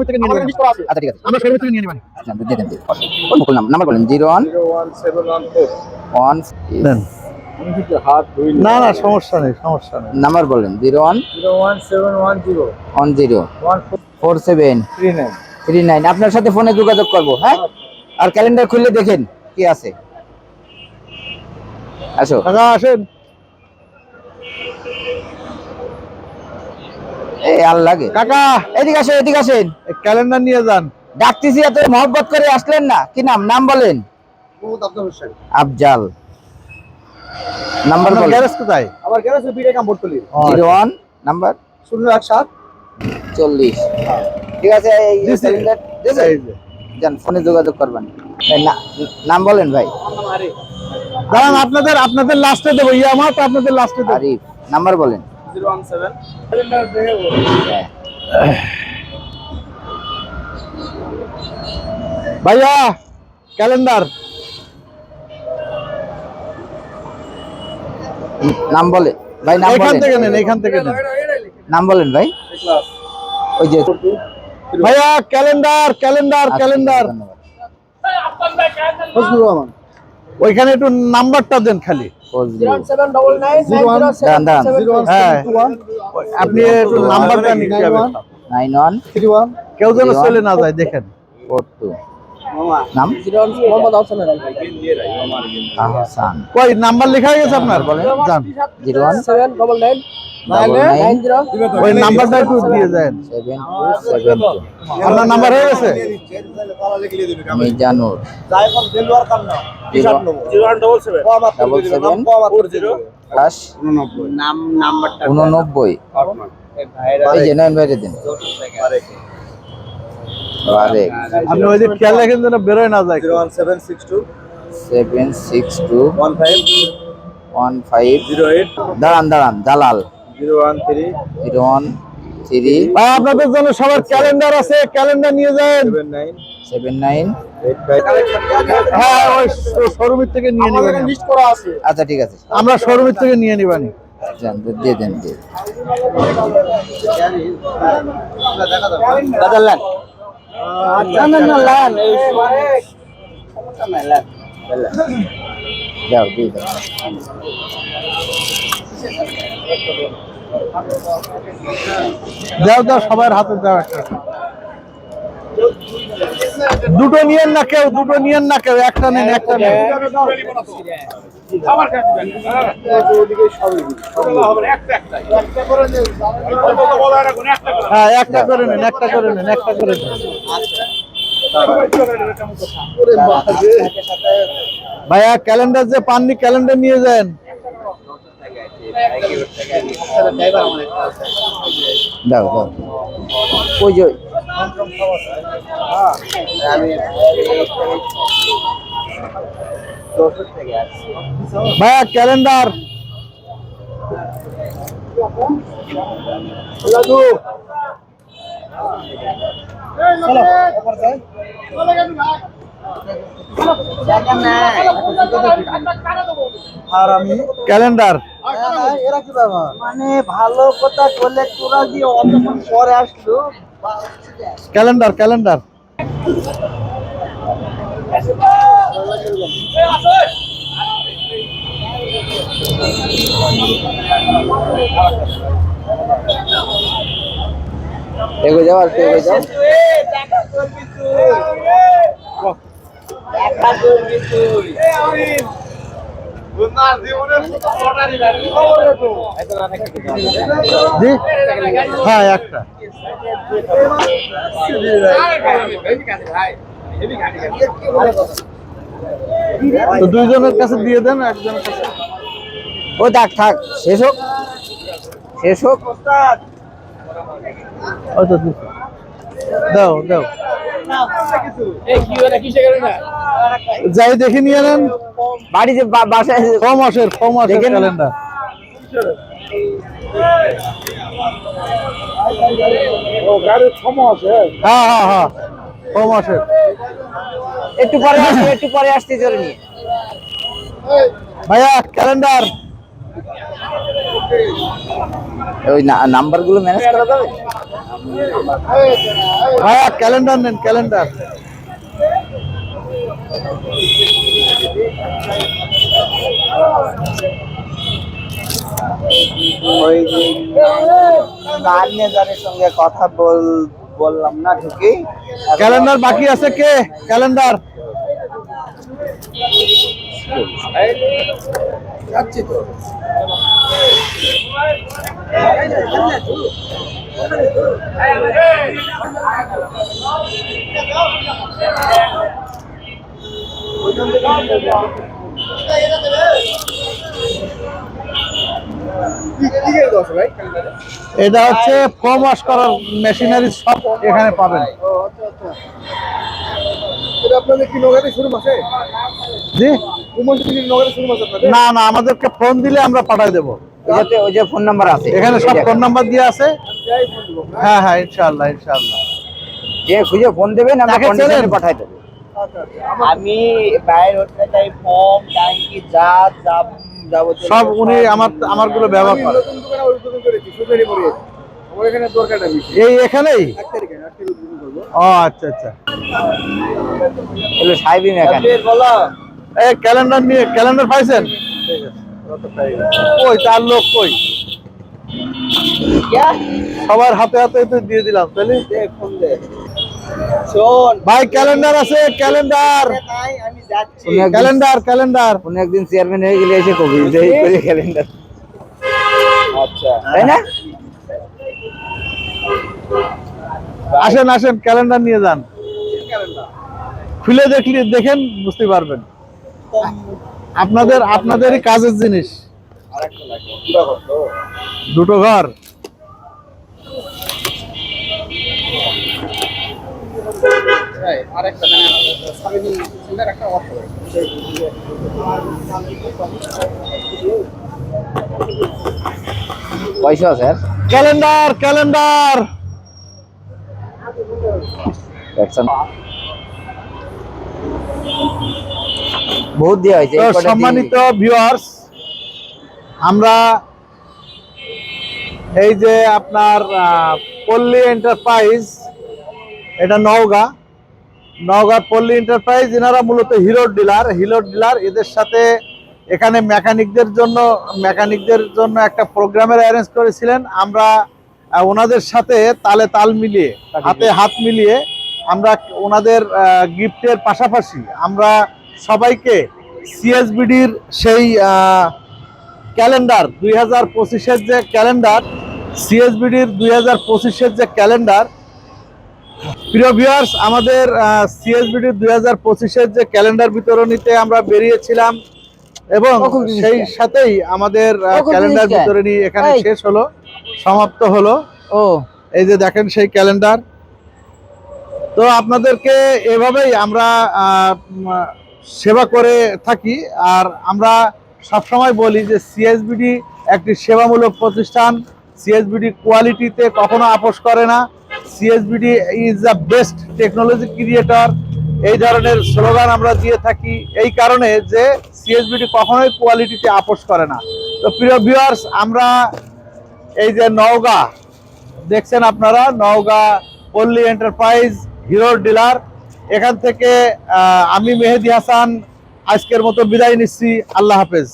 Showroom থেকে নিয়ে নেবেন। আচ্ছা ঠিক আছে। আমরা শোরুম থেকে নিয়ে নেবেন। আচ্ছা দিয়ে দেন দিয়ে মুকুল নাম নাম্বার বলেন। জিরো ওয়ান ওয়ান দেন। না। না সমস্যা নেই সমস্যা নেই। নাম্বার বলেন। Zero one one zero. Four seven. Three nine. আপনার সাথে ফোনে যোগাযোগ করব হ্যাঁ? আর ক্যালেন্ডার খুললে দেখেন কি আছে। আসো। আসেন। আর লাগে। কাকা! এদিকে আসেন এদিকে আসেন। ক্যালেন্ডার নিয়ে যান। ডাকতেছি এত মহব্বত করে আসলেন না। কি নাম? নাম বলেন। আফজাল নাম্বার বলেন। গ্যারেজ কোথায়? আমার গ্যারেজ বিটে কাম বর্তলি জিরো নাম্বার? শূন্য এক সাত। চল্লিশ। ঠিক আছে এই ক্যালেন্ডার ফোনে যোগাযোগ করবেন। নাম বলেন ভাই। দাঁড়ান আপনাদের আপনাদের লাস্টে দেবো। ইয়ে আমার তো আপনাদের লাস্টে দেবো। নাম্বার বলেন। Zero one seven. ভাইয়া ক্যালেন্ডার। নাম বলে ভাই নাম এখান থেকে নেন এখান থেকে নেন। নাম বলেন ভাই। ওই যে ভাইয়া ক্যালেন্ডার ক্যালেন্ডার আচ্ছা, ক্যালেন্ডার। ধন্যবাদ। ওইখানে একটু নাম্বারটা দেন খালি। হ্যাঁ। আপনি একটু নাম্বারটা নিতে হবে নাইন ওয়ান। Three one. কেউ যেন চলে না যায় দেখেন। নাম? মোহাম্মদ আহসান আহসান। কই নাম্বার লেখা গেছে আপনার? বলেন। Zero one seven double nine ওই নাম্বারটা একটু দিয়ে দেন। আপনার নাম্বার হয়ে গেছে? মিজানুর। উননব্বই। এই যে নয়ন বাইরে দিন। আপনি ওই যে খেয়াল রাখেন যেন বেরোয় না যায় zero one seven six two seven six two one five one five zero eight দাঁড়ান দাঁড়ান Jalal zero one three zero one three ভাই আপনাদের জন্য সবার ক্যালেন্ডার আছে ক্যালেন্ডার নিয়ে যান seven nine seven nine eight five হ্যাঁ ওই শোরুমের থেকে নিয়ে নেবেন লিস্ট করা আছে আচ্ছা ঠিক আছে আমরা শোরুমের থেকে নিয়ে নিবানি দিয়ে দেন দিয়ে দেন। দাদা লান না না না লান এই যাও দিয়ে দাও। দাও দাও সবার হাতে দাও একটা। দুটো নিয়েন না কেউ দুটো নিয়েন না কেউ একটা নেন একটা নেন। হ্যাঁ একটা করে নেন একটা করে নেন একটা করে নেন। ভাইয়া ক্যালেন্ডার যে পাননি ক্যালেন্ডার নিয়ে যান। দাও দাও। ওই যে ভাইয়া ক্যালেন্ডার আর আমি ক্যালেন্ডার কি ব্যাপার মানে ভালো কথা বলে তোরা দিয়ে অতক্ষণ পরে আসলো ক্যালেন্ডার ক্যালেন্ডার এগো যাও আর এগো যাও। হ্যাঁ একটা। তো দুইজনের কাছে দিয়ে দেন একজনের কাছে। ও থাক থাক শেষ হোক। শেষ হোক। দাও দাও। যাই দেখে নিয়ে নেন। বাড়িতে বাসায় ছ মাসের ছ মাসের ক্যালেন্ডার হ্যাঁ হ্যাঁ হ্যাঁ। ছ মাসের একটু পরে আসছি একটু পরে আসছি জোরে নিয়ে। ভাইয়া ক্যালেন্ডার ওই নাম্বারগুলো ম্যানেজ করা যাবে? ভাইয়া ক্যালেন্ডার নেন ক্যালেন্ডার ওই সঙ্গে কথা বল বললাম না ঠিকই ক্যালেন্ডার বাকি আছে কে? ক্যালেন্ডার। যাচ্ছি তো। এটা হচ্ছে ফোম ওয়াশ করার মেশিনারি সব এখানে পাবেন। না না আমাদেরকে ফোন দিলে আমরা পাঠাই দেবো। ওই যে ফোন নাম্বার আছে। এখানে সব ফোন নাম্বার দিয়ে আছে। যাই ফোন দিব। হ্যাঁ হ্যাঁ ইনশাআল্লাহ ইনশাআল্লাহ। যে খুঁজে ফোন দেবেন আমরা? পাঠাই দেবো। আমি বাইরে হতে চাই ফর্ম ট্যাঙ্কি যা যাব যাবতীয় সব উনি আমার আমারগুলো ব্যবহার করে এই এখানেই? এক তারিখে এক তারিখে উদ্বোধন করব। ও আচ্ছা আচ্ছা। এগুলো সাহেবই এই ক্যালেন্ডার নিয়ে ক্যালেন্ডার পাইছেন? কই তার লোক কই? সবার হাতে হাতে তো দিয়ে দিলাম তাহলে ভাই ক্যালেন্ডার আছে ক্যালেন্ডার আমি যাচ্ছি। ক্যালেন্ডার ক্যালেন্ডার কোনো একদিন চেয়ারম্যান হয়ে গেলে এসে কবি এই করে ক্যালেন্ডার আচ্ছা। তাই না? আসেন আসেন ক্যালেন্ডার নিয়ে যান। খুলে দেখলি দেখেন বুঝতে পারবেন। আপনাদের আপনাদেরই কাজের জিনিস। দুটো ঘর। আরেকটা সামনে সুন্দর একটা অফ পয়সা স্যার ক্যালেন্ডার ক্যালেন্ডার! বহুত দেওয়া হয়েছে সম্মানিত ভিউয়ার্স আমরা এই যে আপনার পল্লী এন্টারপ্রাইজ এটা নওগাঁ নওগাঁ পল্লী এন্টারপ্রাইজ এনারা মূলত হিরোর ডিলার হিরোর ডিলার এদের সাথে এখানে মেকানিকদের জন্য মেকানিকদের জন্য একটা প্রোগ্রামের অ্যারেঞ্জ করেছিলেন। আমরা ওনাদের সাথে তালে তাল মিলিয়ে হাতে হাত মিলিয়ে আমরা ওনাদের গিফটের পাশাপাশি আমরা সবাইকে সিএসবিডির সেই ক্যালেন্ডার দুই হাজার পঁচিশের যে ক্যালেন্ডার সিএসবিডির দুই হাজার পঁচিশের যে ক্যালেন্ডার প্রিয় ভিউয়ার্স আমাদের সিএসবিডির দুই হাজার পঁচিশের যে ক্যালেন্ডার বিতরণীতে আমরা বেরিয়েছিলাম এবং সেই সাথেই আমাদের ক্যালেন্ডার বিতরণী এখানে শেষ হলো সমাপ্ত হলো। ও। এই যে দেখেন সেই ক্যালেন্ডার তো আপনাদেরকে এভাবেই আমরা সেবা করে থাকি। আর আমরা সবসময় বলি যে সিএসবিডি একটি সেবামূলক প্রতিষ্ঠান। সিএসবিডি কোয়ালিটিতে কখনো আপোষ করে না। CSBD is the best technology creator এই ধরনের স্লোগান আমরা দিয়ে থাকি এই কারণে যে সিএসবিডি কখনোই কোয়ালিটিতে আপোষ করে না। তো প্রিয় ভিউয়ার্স আমরা এই যে নওগাঁ, দেখছেন আপনারা, নওগাঁ পল্লী এন্টারপ্রাইজ হিরোর ডিলার এখান থেকে আমি মেহেদি হাসান, আজকের মতো বিদায় নিচ্ছি। আল্লাহ হাফেজ।